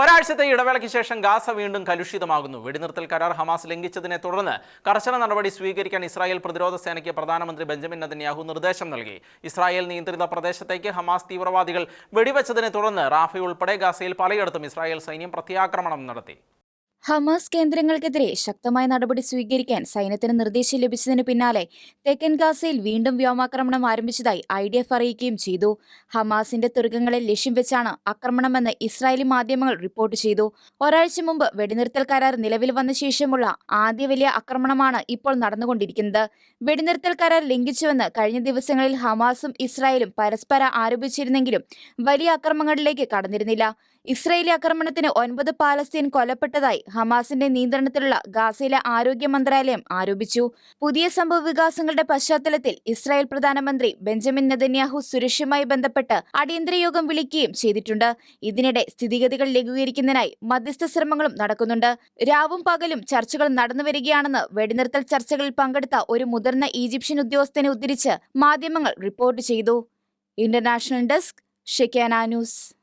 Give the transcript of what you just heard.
ഒരാഴ്ചത്തെ ഇടവേളയ്ക്ക് ശേഷം ഗാസ വീണ്ടും കലുഷിതമാകുന്നു. വെടിനിർത്തൽ കരാർ ഹമാസ് ലംഘിച്ചതിനെ തുടർന്ന് കർശന നടപടി സ്വീകരിക്കാൻ ഇസ്രായേൽ പ്രതിരോധ സേനയ്ക്ക് പ്രധാനമന്ത്രി ബെഞ്ചമിൻ നദന്യാഹു നിർദ്ദേശം നൽകി. ഇസ്രായേൽ നിയന്ത്രിത പ്രദേശത്തേക്ക് ഹമാസ് തീവ്രവാദികൾ വെടിവെച്ചതിനെ തുടർന്ന് റാഫി ഉൾപ്പെടെ ഗാസയിൽ പലയിടത്തും ഇസ്രായേൽ സൈന്യം പ്രത്യാക്രമണം നടത്തി. ഹമാസ് കേന്ദ്രങ്ങൾക്കെതിരെ ശക്തമായ നടപടി സ്വീകരിക്കാൻ സൈന്യത്തിന് നിർദ്ദേശം ലഭിച്ചതിന് പിന്നാലെ തെക്കൻ ഗാസയിൽ വീണ്ടും വ്യോമാക്രമണം ആരംഭിച്ചതായി ഐ ഡി എഫ് അറിയിക്കുകയും ചെയ്തു. ഹമാസിന്റെ തുരങ്കങ്ങളെ ലക്ഷ്യം വെച്ചാണ് ആക്രമണമെന്ന് ഇസ്രായേലി മാധ്യമങ്ങൾ റിപ്പോർട്ട് ചെയ്തു. ഒരാഴ്ച മുമ്പ് വെടിനിർത്തൽ കരാർ നിലവിൽ വന്ന ശേഷമുള്ള ആദ്യ വലിയ ആക്രമണമാണ് ഇപ്പോൾ നടന്നുകൊണ്ടിരിക്കുന്നത്. വെടിനിർത്തൽ കരാർ ലംഘിച്ചുവെന്ന് കഴിഞ്ഞ ദിവസങ്ങളിൽ ഹമാസും ഇസ്രായേലും പരസ്പരം ആരോപിച്ചിരുന്നെങ്കിലും വലിയ ആക്രമണങ്ങളിലേക്ക് കടന്നിരുന്നില്ല. ഇസ്രായേലി ആക്രമണത്തിന് ഒൻപത് പാലസ്തീൻ കൊല്ലപ്പെട്ടതായി ഹമാസിന്റെ നിയന്ത്രണത്തിലുള്ള ഗാസയിലെ ആരോഗ്യ മന്ത്രാലയം ആരോപിച്ചു. പുതിയ സംഭവ വികാസങ്ങളുടെ പശ്ചാത്തലത്തിൽ ഇസ്രായേൽ പ്രധാനമന്ത്രി ബെഞ്ചമിൻ നെതന്യാഹു സുരക്ഷയുമായി ബന്ധപ്പെട്ട് അടിയന്തര യോഗം വിളിക്കുകയും ചെയ്തിട്ടുണ്ട്. ഇതിനിടെ സ്ഥിതിഗതികൾ ലഘൂകരിക്കുന്നതിനായി മധ്യസ്ഥ ശ്രമങ്ങളും നടക്കുന്നുണ്ട്. രാവും പകലും ചർച്ചകൾ നടന്നുവരികയാണെന്ന് വെടിനിർത്തൽ ചർച്ചകളിൽ പങ്കെടുത്ത ഒരു മുതിർന്ന ഈജിപ്ഷ്യൻ ഉദ്യോഗസ്ഥനെ ഉദ്ധരിച്ച് മാധ്യമങ്ങൾ റിപ്പോർട്ട് ചെയ്തു. International desk Shekinah news.